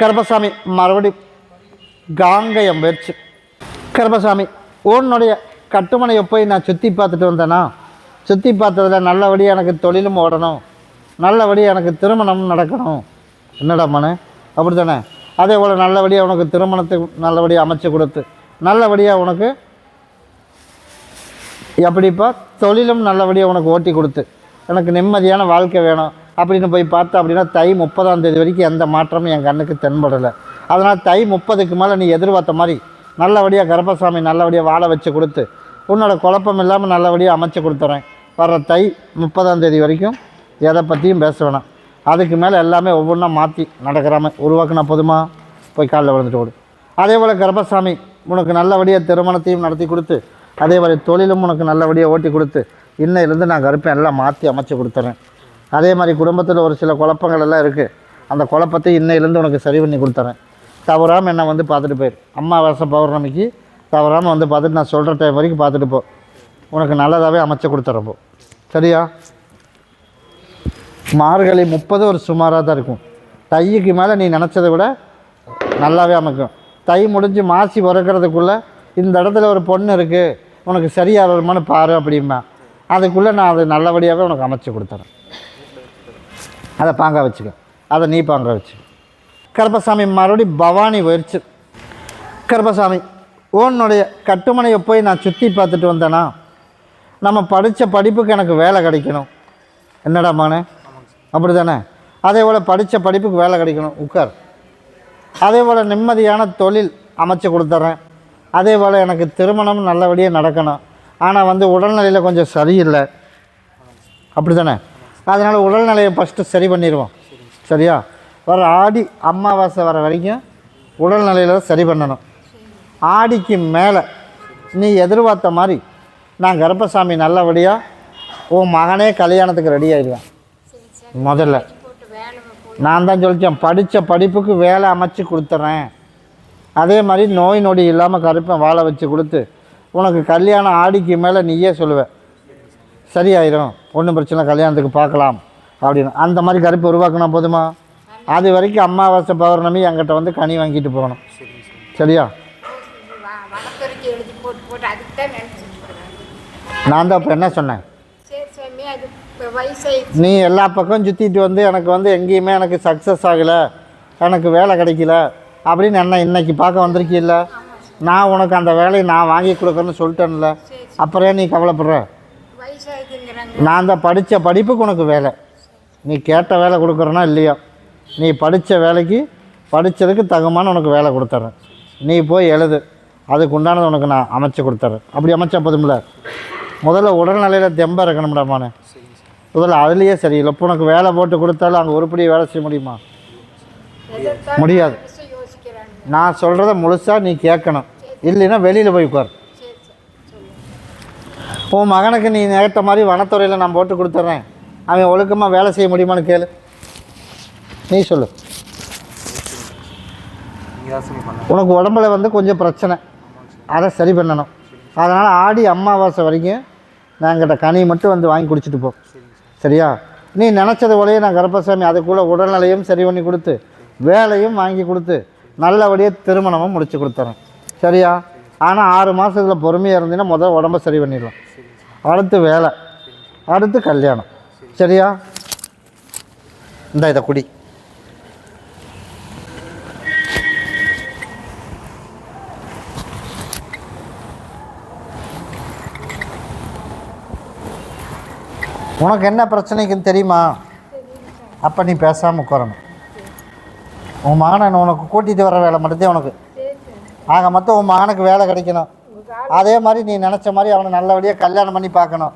கருப்பசாமி மறுபடி காங்கயம் முயற்சி கருப்பசாமி உன்னுடைய கட்டுமனையை போய் நான் சுற்றி பார்த்துட்டு வந்தேன்னா சுற்றி பார்த்ததுல நல்லபடியாக எனக்கு தொழிலும் ஓடணும். நல்லபடியாக எனக்கு திருமணம் நடக்கணும். என்னடா மனு? அப்படி தானே அதே போல் நல்லபடியாக உனக்கு திருமணத்தை நல்லபடியாக அமைச்சு கொடுத்து நல்லபடியாக உனக்கு எப்படிப்பா தொழிலும் நல்லபடியாக உனக்கு ஓட்டி கொடுத்து எனக்கு நிம்மதியான வாழ்க்கை வேணும். அப்படின்னு போய் பார்த்தா அப்படின்னா தை முப்பதாம் தேதி வரைக்கும் எந்த மாற்றமும் என் கண்ணுக்கு தென்படலை. அதனால் தை முப்பதுக்கு மேலே நீ எதிர்பார்த்த மாதிரி நல்லபடியாக கருப்பசாமி நல்லபடியாக வாழ வச்சு கொடுத்து உன்னோட குழப்பம் இல்லாமல் நல்லபடியாக அமைச்சு கொடுத்துறேன். வர்ற தை முப்பதாம் தேதி வரைக்கும் எதை பற்றியும் பேச வேணாம். அதுக்கு மேலே எல்லாமே ஒவ்வொன்றா மாற்றி நடக்கிறாம உருவாக்குனா போதுமா? போய் காலில் விழுந்துட்டு ஓடு. அதே போல் கர்ப்பசாமி உனக்கு நல்லபடியாக திருமணத்தையும் நடத்தி கொடுத்து அதே மாதிரி தொழிலும் உனக்கு நல்லபடியாக ஓட்டி கொடுத்து இன்னையிலேருந்து நான் கருப்பை எல்லாம் மாற்றி அமைச்சு கொடுத்துறேன். அதே மாதிரி குடும்பத்தில் ஒரு சில குழப்பங்கள் எல்லாம் இருக்குது அந்த குழப்பத்தை இன்னையிலேருந்து உனக்கு சரி பண்ணி கொடுத்துறேன். தவறாமல் என்னை வந்து பார்த்துட்டு போயிரு. அம்மாவாசை பௌர்ணமிக்கு தவறாமல் வந்து பார்த்துட்டு நான் சொல்கிற டைம் வரைக்கும் பார்த்துட்டு போ. உனக்கு நல்லதாகவே அமைச்சு கொடுத்துறப்போ சரியா? மார்கழி முப்பது ஒரு சுமாராக தான் இருக்கும். தைக்கு மேலே நீ நினச்சதை விட நல்லாவே அமைக்கும். தை முடிஞ்சு மாசி உறக்கிறதுக்குள்ளே இந்த இடத்துல ஒரு பொண்ணு இருக்குது உனக்கு சரியாக வருமானு பாரு அப்படிம்பா அதுக்குள்ளே நான் அது நல்லபடியாகவே உனக்கு அமைச்சு கொடுத்துறேன். அதை பாங்க வச்சுக்க. அதை நீ பாங்க வச்சுக்க. கருப்பசாமி மறுபடியும் பவானி போயிடுச்சு கருப்பசாமி உன்னுடைய கட்டுமனையை போய் நான் சுற்றி பார்த்துட்டு வந்தேன்னா நம்ம படித்த படிப்புக்கு எனக்கு வேலை கிடைக்கணும். என்னடா மானே அப்படி தானே அதே போல் படித்த படிப்புக்கு வேலை கிடைக்கணும். உட்கார். அதே போல் நிம்மதியான தொழில் அமைச்சு கொடுத்துட்றேன். அதே போல் எனக்கு திருமணம் நல்லபடியாக நடக்கணும். ஆனால் வந்து உடல்நிலையில் கொஞ்சம் சரியில்லை. அப்படி தானே அதனால் உடல்நிலையை ஃபஸ்ட்டு சரி பண்ணிடுவோம். சரியா? வர ஆடி அமாவாசை வர வரைக்கும் உடல்நிலையில் சரி பண்ணணும். ஆடிக்கு மேலே நீ எதிர்பார்த்த மாதிரி நான் கருப்பசாமி நல்லபடியாக உன் மகனே கல்யாணத்துக்கு ரெடி ஆயிடுவேன். முதல்ல. நான் தான் சொல்லித்தேன் படித்த படிப்புக்கு வேலை அமைச்சு கொடுத்துட்றேன் அதே மாதிரி நோய் நொடி இல்லாமல் கருப்பை வாழை வச்சு கொடுத்து உனக்கு கல்யாணம் ஆடிக்கு மேலே நீயே சொல்லுவ. சரியாயிரும். ஒன்றும் பிரச்சனை கல்யாணத்துக்கு பார்க்கலாம் அப்படின்னு. அந்த மாதிரி கருப்பை உருவாக்கினா போதுமா? அது வரைக்கும் அமாவாசை பௌர்ணமி என்கிட்ட வந்து கனி வாங்கிட்டு போகணும். சரியா? நான் தான் இப்போ என்ன சொன்னேன்? நீ எல்லா பக்கம் சுற்றிட்டு வந்து எனக்கு வந்து எங்கேயுமே எனக்கு சக்ஸஸ் ஆகலை எனக்கு வேலை கிடைக்கல அப்படின்னு என்ன இன்னைக்கு பார்க்க வந்திருக்கீல்ல? நான் உனக்கு அந்த வேலையை நான் வாங்கி கொடுக்குறேன்னு சொல்லிட்டேன்ல. அப்புறம் நீ கவலைப்படுற? நான் தான் படித்த படிப்புக்கு உனக்கு வேலை. நீ கேட்ட வேலை கொடுக்குறேன்னா இல்லையா? நீ படித்த வேலைக்கு படித்ததுக்கு தகுமான உனக்கு வேலை கொடுத்துட்றேன் நீ போய் எழுது. அதுக்கு உண்டானது உனக்கு நான் அமைச்சு கொடுத்துட்றேன் அப்படி அமைச்சா போதும்ல? முதல்ல உடல்நிலையில் தெம்ப இருக்கணும்டாமானே முதல்ல அதுலேயே சரியில்லை இப்போ உனக்கு வேலை போட்டு கொடுத்தாலும் அங்கே உருப்படியாக வேலை செய்ய முடியுமா? முடியாது. நான் சொல்கிறத முழுசாக நீ கேட்கணும். இல்லைன்னா வெளியில் போய் உட்கார். உன் மகனுக்கு நீ நேற்ற மாதிரி வனத்துறையில் நான் போட்டு கொடுத்துட்றேன் அவன் ஒழுக்கமாக வேலை செய்ய முடியுமான்னு கேளு. நீ சொல்லு. உனக்கு உடம்புல வந்து கொஞ்சம் பிரச்சனை. அதை சரி பண்ணணும். அதனால் ஆடி அமாவாசை வரைக்கும் நான் என்கிட்ட கனி மட்டும் வந்து வாங்கி குடிச்சிட்டு போ. சரியா? நீ நினச்சது போலயே நான் கருப்பசாமி அதுக்குள்ளே உடல்நிலையும் சரி பண்ணி கொடுத்து வேலையும் வாங்கி கொடுத்து நல்லபடியாக திருமணமும் முடிச்சு கொடுத்துறேன். சரியா? ஆனால் ஆறு மாதத்தில் பொறுமையாக இருந்தீங்கன்னா முதல் உடம்ப சரி பண்ணிடலாம். அடுத்து வேலை. அடுத்து கல்யாணம். சரியா? இந்த இதை குடி. உனக்கு என்ன பிரச்சனைக்குன்னு தெரியுமா? அப்போ நீ பேசாமல் உட்காரணும். உன் மகனை உனக்கு கூட்டிகிட்டு வர வேலை மட்டும்தான் உனக்கு. ஆக மொத்தம் உன் மகனுக்கு வேலை கிடைக்கணும். அதே மாதிரி நீ நினச்ச மாதிரி அவனை நல்லபடியாக கல்யாணம் பண்ணி பார்க்கணும்.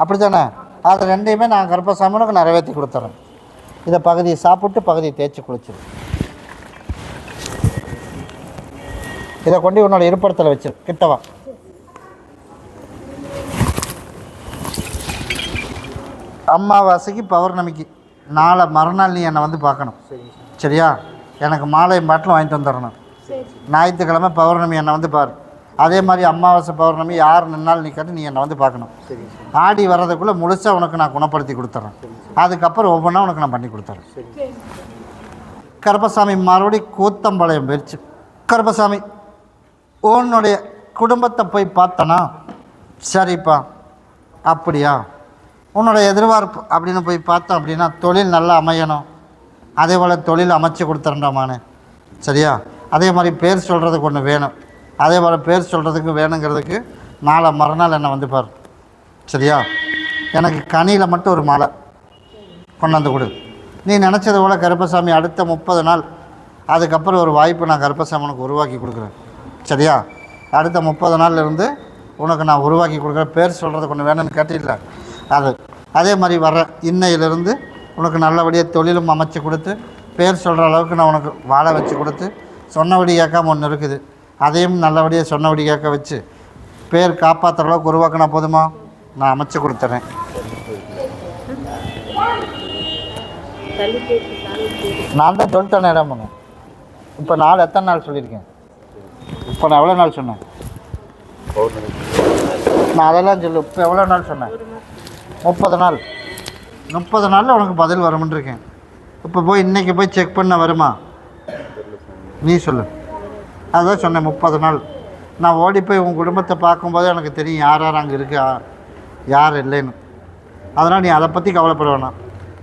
அப்படி தானே அது ரெண்டையுமே நான் கருப்பசாமி உனக்கு நிறைவேற்றி கொடுத்துறேன். இதை பகுதியை சாப்பிட்டு பகுதியை தேய்ச்சி குளிச்சிரு. இதை கொண்டு உன்னோட இருப்பிடத்தில் வச்சிரு. கிட்டவா அமாவாசைக்கு பௌர்ணமிக்கு. நாளை மறுநாள் நீ என்னை வந்து பார்க்கணும். சரியா? எனக்கு மாலை பாட்டில் வாங்கிட்டு வந்துடணும். ஞாயிற்றுக்கிழமை பௌர்ணமி என்னை வந்து பாரு. அதே மாதிரி அமாவாசை பௌர்ணமி யார் நின்னாலும் நிற்காட்டி நீ என்னை வந்து பார்க்கணும். ஆடி வர்றதுக்குள்ளே முழுசாக உனக்கு நான் குணப்படுத்தி கொடுத்துட்றேன் அதுக்கப்புறம் ஒவ்வொன்றா உனக்கு நான் பண்ணி கொடுத்துறேன். கருப்பசாமி மறுபடி கூத்தம்பாளையம் போயிடுச்சு கருப்பசாமி உன்னுடைய குடும்பத்தை போய் பார்த்தனா? சரிப்பா அப்படியா? உன்னோட எதிர்பார்ப்பு அப்படின்னு போய் பார்த்தோம் அப்படின்னா தொழில் நல்லா அமையணும். அதே போல் தொழில் அமைச்சு கொடுத்துறேன்டாமானே சரியா? அதே மாதிரி பேர் சொல்கிறதுக்கு ஒன்று வேணும். அதே போல் பேர் சொல்கிறதுக்கு வேணுங்கிறதுக்கு நாளை மறுநாள் என்னை வந்து பாரு. சரியா? எனக்கு கனியில் மட்டும் ஒரு மாலை கொண்டாந்து கொடு. நீ நினச்சது போல் கருப்பசாமி அடுத்த முப்பது நாள் அதுக்கப்புறம் ஒரு வாய்ப்பு நான் கருப்பசாமி உனக்கு உருவாக்கி கொடுக்குறேன். சரியா? அடுத்த முப்பது நாள்லேருந்து உனக்கு நான் உருவாக்கி கொடுக்குறேன். பேர் சொல்கிறதுக்கு ஒன்று வேணும்னு கேட்டில்ல. அது. அதே மாதிரி வர இன்னையிலேருந்து உனக்கு நல்லபடியாக தொழிலும் அமைச்சு கொடுத்து பேர் சொல்கிற அளவுக்கு நான் உனக்கு வாழ வச்சு கொடுத்து சொன்னபடி கேட்காம ஒன்று இருக்குது. அதையும் நல்லபடியாக சொன்னபடி கேட்க வச்சு பேர் காப்பாற்றுற அளவுக்கு உருவாக்கினா போதுமா? நான் அமைச்சு கொடுத்துறேன். நான் தான் சொல்லிட்டேன் இடம் பண்ணு இப்போ நாள் எத்தனை நாள் சொல்லியிருக்கேன்? இப்போ நான் எவ்வளோ நாள் சொன்னேன்? நான் அதெல்லாம் சொல்லு. இப்போ எவ்வளோ நாள் சொன்னேன்? முப்பது நாள். முப்பது நாளில் உனக்கு பதில் வரும்னு இருக்கேன். இப்போ போய் இன்றைக்கி போய் செக் பண்ண வருமா? நீ சொல்லு. அதான் சொன்னேன் முப்பது நாள். நான் ஓடி போய் உன் குடும்பத்தை பார்க்கும்போது எனக்கு தெரியும் யார் யார் அங்கே இருக்கா யார் இல்லைன்னு. அதனால் நீ அதை பற்றி கவலைப்பட வேணாம்.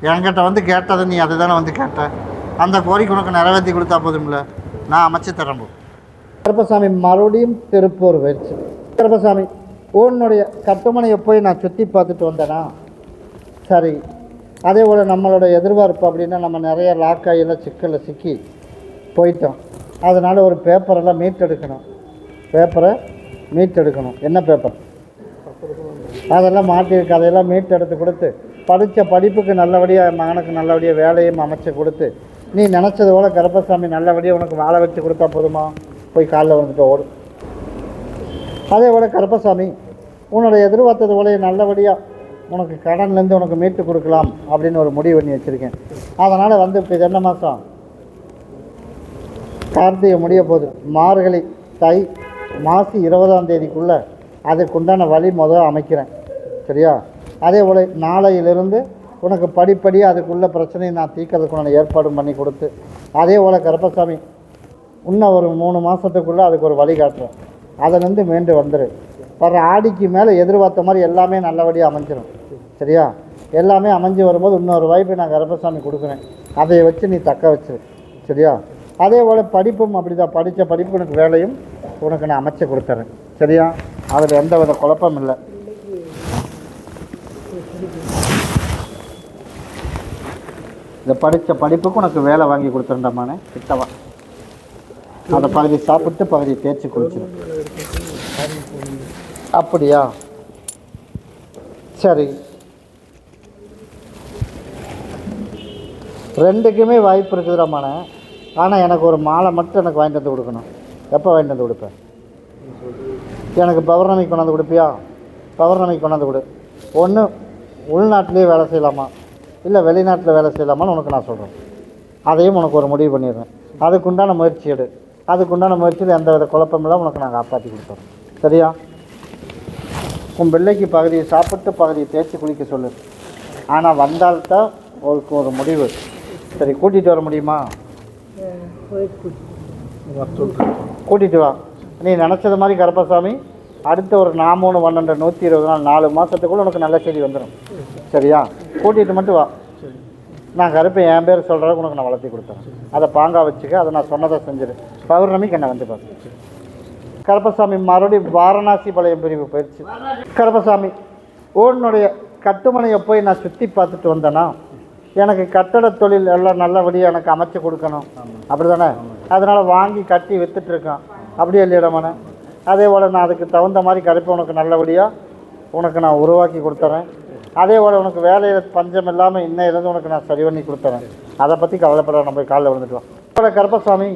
என்கிட்ட வந்து கேட்டது நீ அதை தானே வந்து கேட்ட. அந்த கோரிக்கை உனக்கு நிறைவேற்றி கொடுத்தா போதும்ல? நான் அமைச்சு தரேன் கருப்பசாமி மறுபடியும் திருப்பூர் வச்சு. கருப்பசாமி உன்னுடைய கட்டுமனையை போய் நான் சுற்றி பார்த்துட்டு வந்தேனா? சரி. அதே போல் நம்மளோட எதிர்பார்ப்பு அப்படின்னா நம்ம நிறைய லாக்காயில் சிக்கலில் சிக்கி போயிட்டோம். அதனால் ஒரு பேப்பரெல்லாம் மீட்டெடுக்கணும் பேப்பரை மீட்டெடுக்கணும் என்ன பேப்பர் அதெல்லாம் மாட்டியிருக்கு அதையெல்லாம் மீட்டு எடுத்து கொடுத்து படித்த படிப்புக்கு நல்லபடியாக மகனுக்கு நல்லபடியாக வேலையும் அமைச்சு கொடுத்து நீ நினச்சது போல் கருப்பசாமி நல்லபடியாக உனக்கு வாழை வச்சு கொடுத்தா போதுமா? போய் காலைல வந்துட்டு ஓடு. அதே போல் கருப்பசாமி உன்னோட எதிர்பார்த்தது போல நல்லபடியாக உனக்கு கடன்லேருந்து உனக்கு மீட்டு கொடுக்கலாம் அப்படின்னு ஒரு முடிவு பண்ணி வச்சுருக்கேன். அதனால் வந்து இப்போ இது என்ன மாதம் கார்த்திகை முடிய போகுது மார்கழி தை மாசி இருபதாம் தேதிக்குள்ளே அதுக்குண்டான வழி முதல் அமைக்கிறேன். சரியா? அதே போல் நாளையிலிருந்து உனக்கு படிப்படியாக அதுக்குள்ள பிரச்சனையை நான் தீர்க்கறதுக்குண்டான ஏற்பாடும் பண்ணி கொடுத்து அதே போல் கருப்பசாமி இன்னும் ஒரு மூணு மாதத்துக்குள்ளே அதுக்கு ஒரு வழி காட்டுறேன். அதிலேருந்து மீண்டு வந்துடு வர்ற ஆடிக்கு மேலே எதிர்பார்த்த மாதிரி எல்லாமே நல்லபடியாக அமைஞ்சிடும் சரியா? எல்லாமே அமைஞ்சு வரும்போது இன்னொரு வாய்ப்பு நான் கருப்பசாமி கொடுக்குறேன். அதை வச்சு நீ தக்க வச்சிரு. சரியா? அதே போல் படிப்பும் அப்படி தான் படித்த படிப்பு உனக்கு வேலையும் உனக்கு நான் அமைச்சு கொடுத்துறேன். சரியா? அதில் எந்த வித குழப்பம் இல்லை இந்த படித்த படிப்புக்கு உனக்கு வேலை வாங்கி கொடுத்துருண்டமானே கிட்டவா அந்த பகுதி சாப்பிட்டு பகுதி தேய்ச்சி குளிச்சிரு. அப்படியா? சரி. ரெண்டுக்குமே வாய்ப்பு இருக்குதுடாமானே ஆனால் எனக்கு ஒரு மாலை மட்டும் எனக்கு வாங்கிட்டு வந்து கொடுக்கணும். எப்போ வாங்கிட்டு வந்து கொடுப்பேன் எனக்கு பௌர்ணமிக்கு கொண்டாந்து கொடுப்பியா? பௌர்ணமிக்கு கொண்டாந்து கொடு. ஒன்று உள்நாட்டிலே வேலை செய்யலாமா? இல்லை வெளிநாட்டில் வேலை செய்யலாமான்னு உனக்கு நான் சொல்கிறேன் அதையும் உனக்கு ஒரு முடிவு பண்ணிடுறேன். அதுக்குண்டான முயற்சி எடு. அதுக்குண்டான முயற்சியில் எந்த வித குழப்பம் இல்லாமல் உனக்கு நான் காப்பாற்றி கொடுத்துறோம் சரியா? உன் பிள்ளைக்கு பகுதியை சாப்பிட்டு பகுதியை தேய்ச்சி குளிக்க சொல்லு. ஆனால் வந்தால்தான் ஒரு ஒரு முடிவு. சரி கூட்டிகிட்டு வர முடியுமா? கூட்டிகிட்டு வா. நீ நினச்சது மாதிரி கருப்பசாமி அடுத்த ஒரு நாமூணு மூணு பன்னெண்டு நூற்றி இருபது நாள் நாலு மாதத்துக்குள்ளே உனக்கு நல்ல செய்தி வந்துடும் சரியா? கூட்டிகிட்டு மட்டும் வா. நான் கருப்பை என் பேர் சொல்கிறதுக்கு உனக்கு நான் வளர்த்தி கொடுத்தேன் அதை பாங்காக வச்சுக்க அதை நான் சொன்னதை செஞ்சிரு. பௌர்ணமிக்கு என்னை வந்து பார்த்து கருப்பசாமி மறுபடியும் வாரணாசி பாளையம் பிரிவு போயிடுச்சு கருப்பசாமி உன்னுடைய கட்டுமனையை போய் நான் சுற்றி பார்த்துட்டு வந்தேன்னா எனக்கு கட்டட தொழில் எல்லாம் நல்லபடியாக எனக்கு அமைச்சு கொடுக்கணும். அப்படி தானே அதனால் வாங்கி கட்டி வித்துட்டு அப்படியே இல்லையிடமான அதே போல் நான் அதுக்கு தகுந்த மாதிரி கருப்பை உனக்கு நல்லபடியாக உனக்கு நான் உருவாக்கி கொடுத்துறேன். அதே போல் உனக்கு வேலையில் பஞ்சம் இல்லாமல் இன்னையிலேருந்து உனக்கு நான் சரி பண்ணி கொடுத்துறேன். அதை பற்றி கவலைப்பட நம்ம காலைல விழுந்துக்கலாம். போல கருப்பசாமி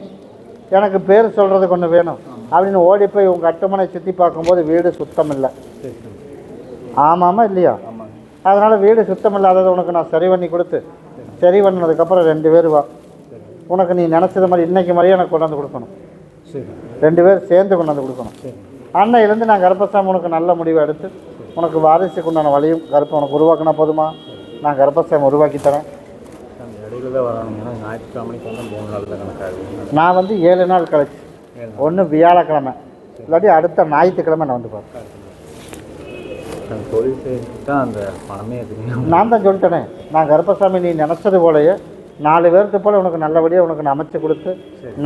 எனக்கு பேர் சொல்கிறதுக்கு ஒன்று வேணும். அப்படின்னு ஓடி போய் உங்கள் கட்டுமனை சுற்றி பார்க்கும்போது வீடு சுத்தம் இல்லை. ஆமாமா இல்லையா? அதனால் வீடு சுத்தம் இல்லாததை உனக்கு நான் சரி பண்ணி கொடுத்து சரி பண்ணதுக்கப்புறம் ரெண்டு பேர் வா. உனக்கு நீ நினச்சது மாதிரி இன்னைக்கு மாதிரியே எனக்கு கொண்டாந்து கொடுக்கணும். ரெண்டு பேர் சேர்ந்து கொண்டாந்து கொடுக்கணும். அன்னையிலேருந்து நான் கர்ப்பசாமி உனக்கு நல்ல முடிவை எடுத்து உனக்கு வாரிசுக்கு உண்டான வழியும் கருப்பை உனக்கு உருவாக்கினா போதுமா? நான் கர்ப்பசாமி உருவாக்கி தரேன். நான் வந்து ஏழு நாள் கழிச்சு. ஒன்று வியாழக்கிழமை. இல்லாட்டி அடுத்த ஞாயிற்றுக்கிழமை நான் வந்து பார்ப்பேன். அந்த பணமே நான் தான் சொல்லிட்டேனே. நான் கருப்பசாமி நீ நினச்சது போலயே நாலு பேருக்கு போல உனக்கு நல்லபடியாக உனக்கு நான் அமைச்சு கொடுத்து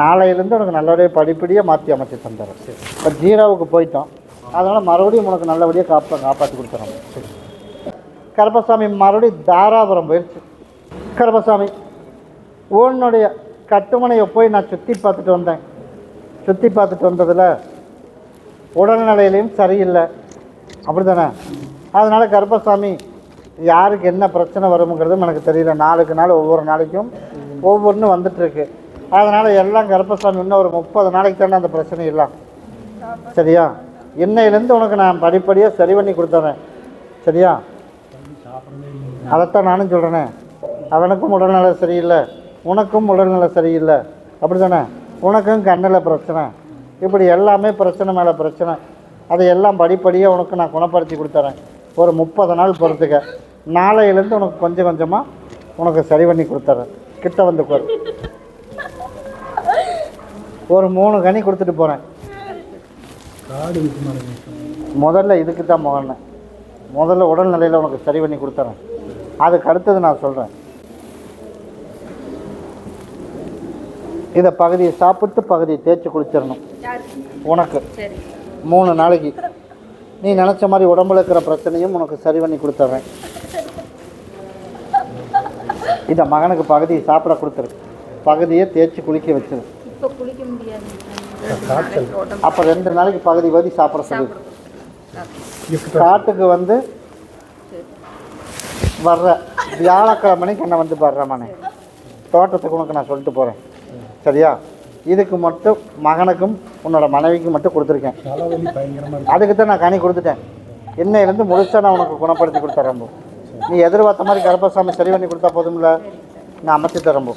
நாளையிலேருந்து உனக்கு நல்லபடியாக படிப்படியாக மாற்றி அமைச்சு தந்துடுறேன். இப்போ ஜீரோவுக்கு போயிட்டோம். அதனால் மறுபடியும் உனக்கு நல்லபடியாக காப்பா காப்பாற்றி கொடுத்துறோம். கருப்பசாமி மறுபடியும் தாராபுரம் போயிடுச்சு கருப்பசாமி உன்னுடைய கட்டுமனையை போய் நான் சுற்றி பார்த்துட்டு வந்தேன். சுற்றி பார்த்துட்டு வந்ததில் உடல்நிலையிலையும் சரியில்லை. அப்படி தானே அதனால் கருப்பசாமி யாருக்கு என்ன பிரச்சனை வருங்கிறதும் எனக்கு தெரியல. நாளுக்கு நாள் ஒவ்வொரு நாளைக்கும் ஒவ்வொன்றும் வந்துட்டுருக்கு. அதனால் எல்லாம் கருப்பசாமி இன்னும் ஒரு முப்பது நாளைக்கு தானே அந்த பிரச்சனை இல்லை சரியா? இன்னையிலேருந்து உனக்கு நான் படிப்படியாக சரி பண்ணி கொடுத்துறேன். சரியா? அதைத்தான் நானும் சொல்கிறேனே அவனுக்கும் உடல்நலை சரியில்லை. உனக்கும் உடல்நிலை சரியில்லை. அப்படி தானே உனக்கும் கண்ணில் பிரச்சனை. இப்படி எல்லாமே பிரச்சனை மேலே பிரச்சனை. அதை எல்லாம் படிப்படியாக உனக்கு நான் குணப்படுத்தி கொடுத்துறேன். ஒரு முப்பது நாள் பொறுத்துக்க. நாளையிலேருந்து உனக்கு கொஞ்சம் கொஞ்சமாக உனக்கு சரி பண்ணி கொடுத்துறேன். கிட்ட வந்து ஒரு மூணு கனி கொடுத்துட்டு போகிறேன் முதல்ல இதுக்கு தான் முகன்னேன் முதல்ல உடல்நிலையில் உனக்கு சரி பண்ணி கொடுத்துறேன். அதுக்கு அடுத்தது நான் சொல்கிறேன் இதை பகுதியை சாப்பிட்டு பகுதியை தேய்ச்சி குளிச்சிடணும் உனக்கு. சரி. மூணு நாளைக்கு. நீ நினச்ச மாதிரி உடம்புல இருக்கிற பிரச்சனையும் உனக்கு சரி பண்ணி கொடுத்துட்றேன் இதை மகனுக்கு பகுதியை சாப்பிட கொடுத்துரு. பகுதியை தேய்ச்சி குளிக்க வச்சிரு. அப்போ ரெண்டு நாளைக்கு பகுதி பகுதி சாப்பிட சொல்லு. காட்டுக்கு வந்து வர்ற. வியாழக்கிழமைக்கு என்ன வந்து வர்றமானே தோட்டத்துக்கு உனக்கு நான் சொல்லிட்டு போகிறேன் சரியா? இதுக்கு மட்டும் மகனுக்கும் உன்னோட மனைவிக்கு மட்டும் கொடுத்துருக்கேன். அதுக்கு தான் நான் கனி கொடுத்துட்டேன். இன்னையிலேருந்து முழுசாக நான் உனக்கு குணப்படுத்தி கொடுத்துறேன் நீ எதிர்பார்த்த மாதிரி கருப்பசாமி சரி பண்ணி கொடுத்தா போதும்ல? நான் அமைச்சு தரேன்